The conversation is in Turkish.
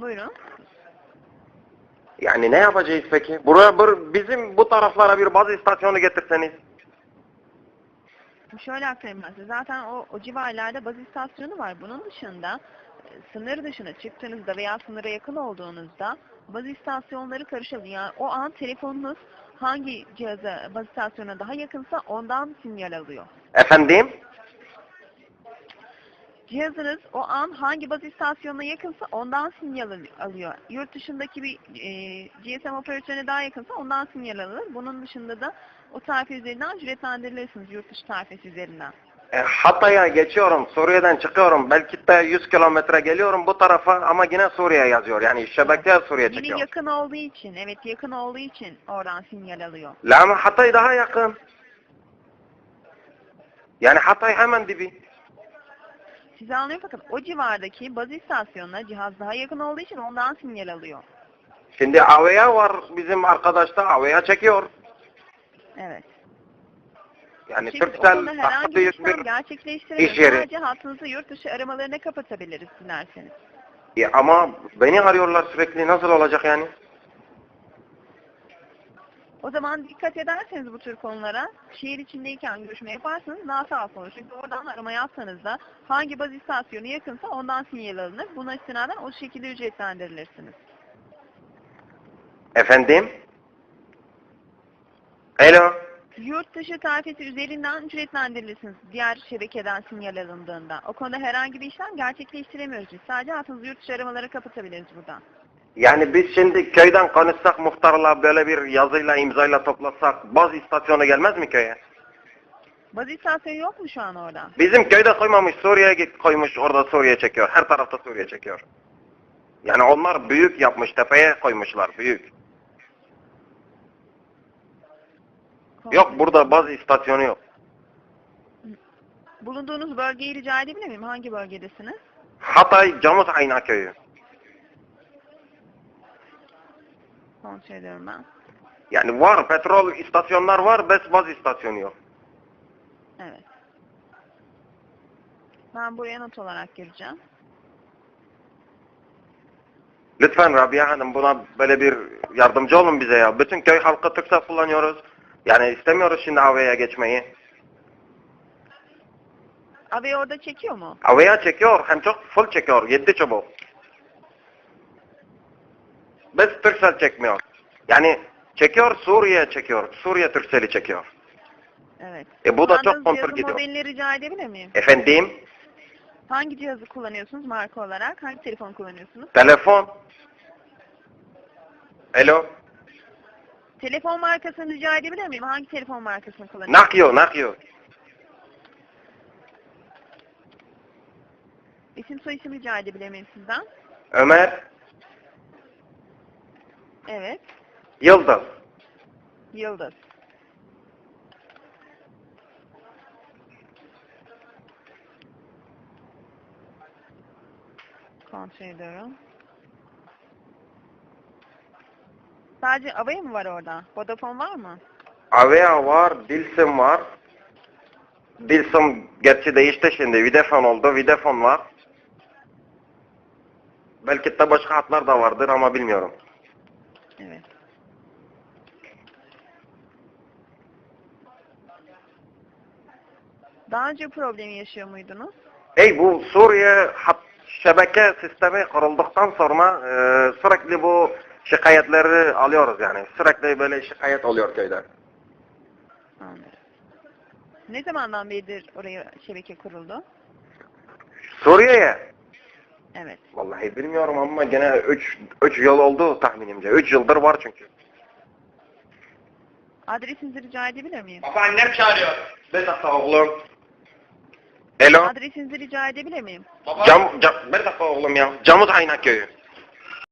Buyurun. Yani ne yapacağız peki? Buraya bir, bizim bu taraflara bir bazı istasyonu getirseniz. Şöyle aktarayım ben size. Zaten o, o civarlarda baz istasyonu var. Bunun dışında e, sınır dışına çıktığınızda veya sınıra yakın olduğunuzda baz istasyonları karışabilir. Yani o an telefonunuz hangi cihaza, baz istasyonuna daha yakınsa ondan sinyal alıyor. Efendim? Cihazınız o an hangi baz istasyonuna yakınsa ondan sinyal al- alıyor. Yurt dışındaki bir e, GSM operatörüne daha yakınsa ondan sinyal alır. Bunun dışında da o tarife üzerinden ücretlendirilirsiniz yurt dışı tarifesi üzerinden. E, Hatay'a geçiyorum, Suriye'den çıkıyorum. Belki de 100 kilometre geliyorum bu tarafa ama yine Suriye yazıyor. Yani şebeke Suriye Yine çekiyor. yakın olduğu için, evet yakın olduğu için oradan sinyal alıyor. La ama Hatay daha yakın. Yani Hatay hemen dibi. Size anlıyorum fakat o civardaki baz istasyonuna cihaz daha yakın olduğu için ondan sinyal alıyor. Şimdi Aveya var bizim arkadaşta Aveya çekiyor. Evet. Yani Türksel konuda herhangi bir işlem yeri. Sadece hattınızı yurt dışı aramalarına kapatabiliriz dilerseniz. E, ama beni arıyorlar sürekli nasıl olacak yani? O zaman dikkat ederseniz bu tür konulara şehir içindeyken görüşme yaparsanız daha sağlıklı olur. Çünkü oradan arama yapsanız da hangi baz istasyonu yakınsa ondan sinyal alınır. Buna istinaden o şekilde ücretlendirilirsiniz. Efendim? Alo? Yurt dışı tarifesi üzerinden ücretlendirilirsiniz diğer şebekeden sinyal alındığında. O konuda herhangi bir işlem gerçekleştiremiyoruz biz. Sadece hattınızı yurt dışı aramalara kapatabiliriz buradan. Yani biz şimdi köyden konuşsak muhtarla böyle bir yazıyla imzayla toplasak baz istasyonu gelmez mi köye? Baz istasyonu yok mu şu an orada? Bizim köyde koymamış Suriye'ye git koymuş orada Suriye çekiyor. Her tarafta Suriye çekiyor. Yani onlar büyük yapmış tepeye koymuşlar büyük. Yok burada baz istasyonu yok. Bulunduğunuz bölgeyi rica edebilir miyim? Hangi bölgedesiniz? Hatay Camut Ayna köyü. Kontrol ediyorum ben. Yani var petrol istasyonlar var bes baz istasyonu yok. Evet. Ben buraya not olarak gireceğim. Lütfen Rabia Hanım buna böyle bir yardımcı olun bize ya. Bütün köy halkı Türksel kullanıyoruz. Yani istemiyoruz şimdi AV'ye geçmeyi. Abi orada çekiyor mu? Aveya çekiyor hem çok full çekiyor. Yedi çubuk. Biz Türksel çekmiyor. Yani çekiyor Suriye çekiyor. Suriye Türksel'i çekiyor. Evet. E bu da çok cihazın gidiyor. modelini rica edebilir miyim? Efendim Hangi cihazı kullanıyorsunuz marka olarak? Hangi telefon kullanıyorsunuz? telefon. Alo. Telefon markasını rica edebilir miyim? Hangi telefon markasını kullanıyorsunuz? Nakyo nakyo. İsim soyisim rica edebilir miyim sizden? Ömer Evet. Yıldız. Yıldız. Kontrol ediyorum. Sadece Avaya mı var orada? Vodafone var mı? Avea var, Dilsim var. Dilsim gerçi değişti şimdi. Videfon oldu. Videfon var. Belki de başka hatlar da vardır ama bilmiyorum. Evet. Daha önce problemi yaşıyor muydunuz? Hey bu Suriye hat şebeke sistemi kurulduktan sonra e, sürekli bu şikayetleri alıyoruz yani. Sürekli böyle şikayet oluyor köyde. Anladım. Ne zamandan beridir oraya şebeke kuruldu? Suriye'ye Evet. vallahi bilmiyorum ama gene 3 3 yıl oldu tahminimce. 3 yıldır var çünkü. Adresinizi rica edebilir miyim? Baba annem çağırıyor. Bir dakika oğlum. Alo. Adresinizi rica edebilir miyim? Cam, cam, bir dakika oğlum ya. Camut Ayna köyü.